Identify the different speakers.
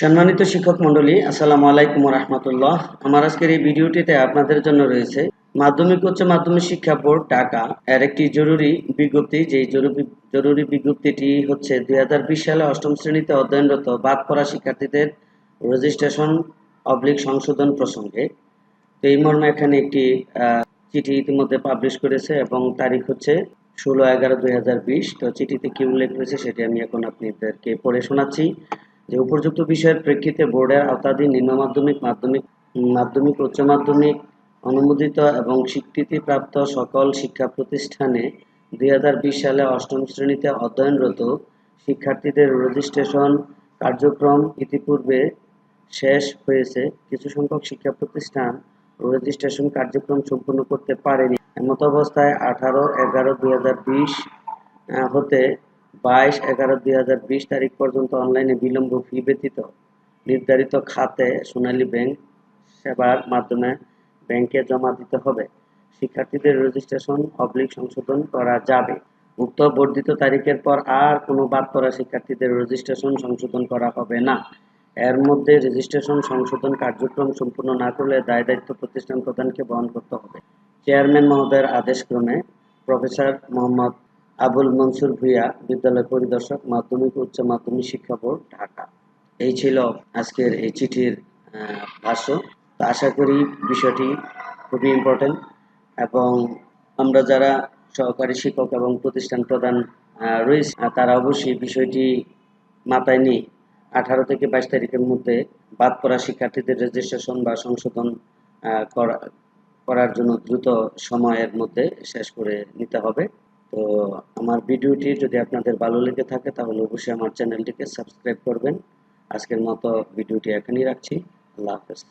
Speaker 1: সম্মানিত শিক্ষক মন্ডলী আসসালামু আলাইকুম রহমতুল্লাহ। আমার আজকের এই ভিডিওটিতে আপনাদের জন্য রয়েছে মাধ্যমিক উচ্চ মাধ্যমিক শিক্ষা বোর্ড, ঢাকা। এর একটি জরুরি বিজ্ঞপ্তি, যেই জরুরি জরুরি বিজ্ঞপ্তিটি হচ্ছে দুই হাজার বিশ সালে অষ্টম শ্রেণীতে অধ্যয়নরত বাদ পড়া শিক্ষার্থীদের রেজিস্ট্রেশন অবলিক সংশোধন প্রসঙ্গে। তো এই মর্মে এখানে একটি চিঠি ইতিমধ্যে পাবলিশ করেছে এবং তারিখ হচ্ছে ষোলো এগারো দুই হাজার বিশ। তো চিঠিতে কি উল্লেখ রয়েছে সেটি আমি এখন আপনাদেরকে পড়ে শোনাচ্ছি। যে উপযুক্ত বিষয়ের প্রেক্ষিতে বোর্ডের আওতাধীন নিম্ন মাধ্যমিক মাধ্যমিক মাধ্যমিক, উচ্চ মাধ্যমিক অনুমোদিত এবং স্বীকৃতিপ্রাপ্ত সকল শিক্ষা প্রতিষ্ঠানে দুই হাজার বিশ সালে অষ্টম শ্রেণীতে অধ্যয়নরত শিক্ষার্থীদের রেজিস্ট্রেশন কার্যক্রম ইতিপূর্বে শেষ হয়েছে। কিছু সংখ্যক শিক্ষা প্রতিষ্ঠান রেজিস্ট্রেশন কার্যক্রম সম্পূর্ণ করতে পারেনি। এমত অবস্থায় আঠারো এগারো দুই হতে বাইশ এগারো দুই হাজার বিশ তারিখ পর্যন্ত অনলাইনে বিলম্ব ফি ব্যতীত নির্ধারিত খাতে সোনালী ব্যাংক সেবার মাধ্যমে ব্যাংকে জমা দিতে হবে। শিক্ষার্থীদের রেজিস্ট্রেশন অবলিক সংশোধন করা যাবে। উক্ত বর্ধিত তারিখের পর আর কোনো বাদ পড়া শিক্ষার্থীদের রেজিস্ট্রেশন সংশোধন করা হবে না। এর মধ্যে রেজিস্ট্রেশন সংশোধন কার্যক্রম সম্পূর্ণ না করলে দায় দায়িত্ব প্রতিষ্ঠান প্রধানকে বহন করতে হবে। চেয়ারম্যান মহোদয়ের আদেশক্রমে প্রফেসর মোহাম্মদ আবুল মনসুর ভুইয়া বিদ্যালয় পরিদর্শক, মাধ্যমিক উচ্চ মাধ্যমিক শিক্ষা বোর্ড, ঢাকা। এই ছিল আজকের এই চিঠির ভাষ্য। তো আশা করি বিষয়টি খুবই ইম্পর্টেন্ট এবং আমরা যারা সহকারী শিক্ষক এবং প্রতিষ্ঠান প্রধান রয়েছে তারা অবশ্যই বিষয়টি মাথায় নিয়ে আঠারো থেকে বাইশ তারিখের মধ্যে বাদ পড়া শিক্ষার্থীদের রেজিস্ট্রেশন বা সংশোধন করা করার জন্য দ্রুত সময়ের মধ্যে শেষ করে নিতে হবে। তো আমার ভিডিওটি যদি আপনাদের ভালো লেগে থাকে, তাহলে অবশ্যই আমার চ্যানেলটিকে সাবস্ক্রাইব করবেন। আজকের মতো ভিডিওটি এখানেই রাখছি। আল্লাহ হাফেজ।